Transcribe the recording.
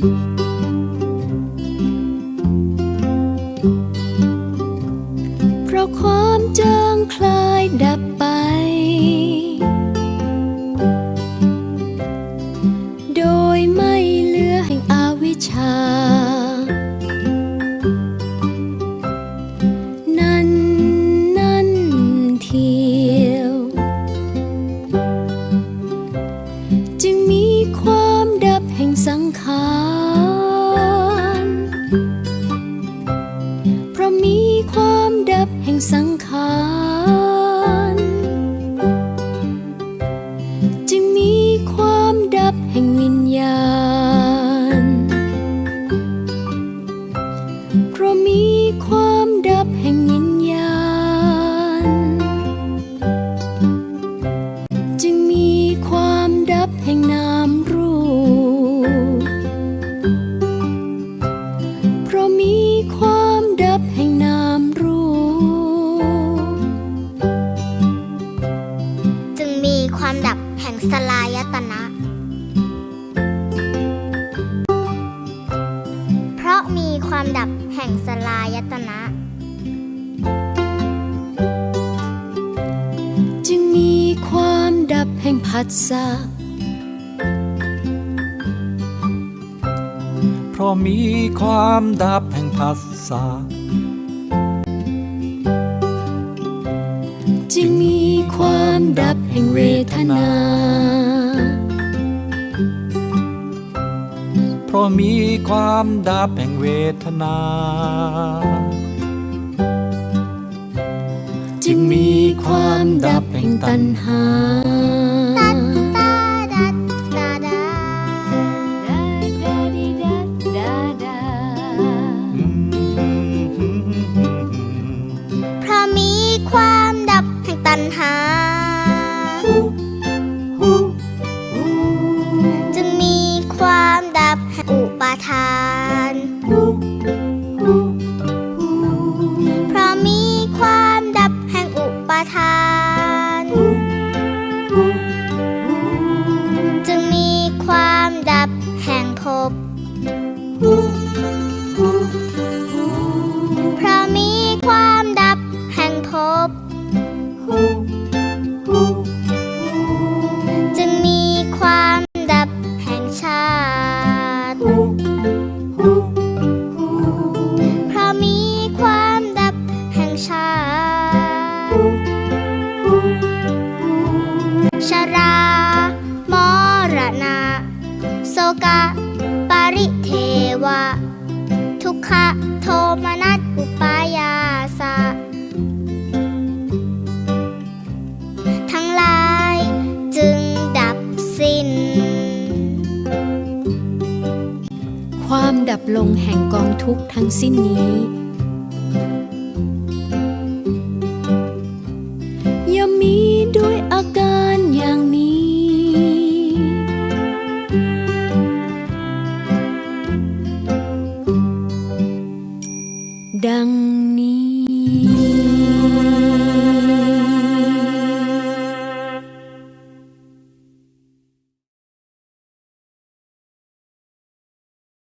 เพราะความจางคลายดับไป โดยไม่เหลือแห่งอวิชชา นั้นนั้นเทียว จึมีความดับแห่งสังขาร 看 ดับแห่งสลายตนะจึงมีความดับแห่งพัสสะเพราะมีความดับแห่งพัสสะจึงมีความดับแห่งเวทนา เพราะมีความดับแห่งเวทนา จึงมีความดับแห่งตัณหา เพราะมีความดับแห่งตัณหา พเพราะมีความดับแห่งภพจึงมีความดับแห่งชาติเพราะมีความดับแห่งชาติชรามรณะโสกะ ริเทวะ ทุกขะโทมนัสอุปายาสะ ทั้งหลายจึงดับสิ้น ความดับลงแห่งกองทุกข์ทั้งสิ้นนี้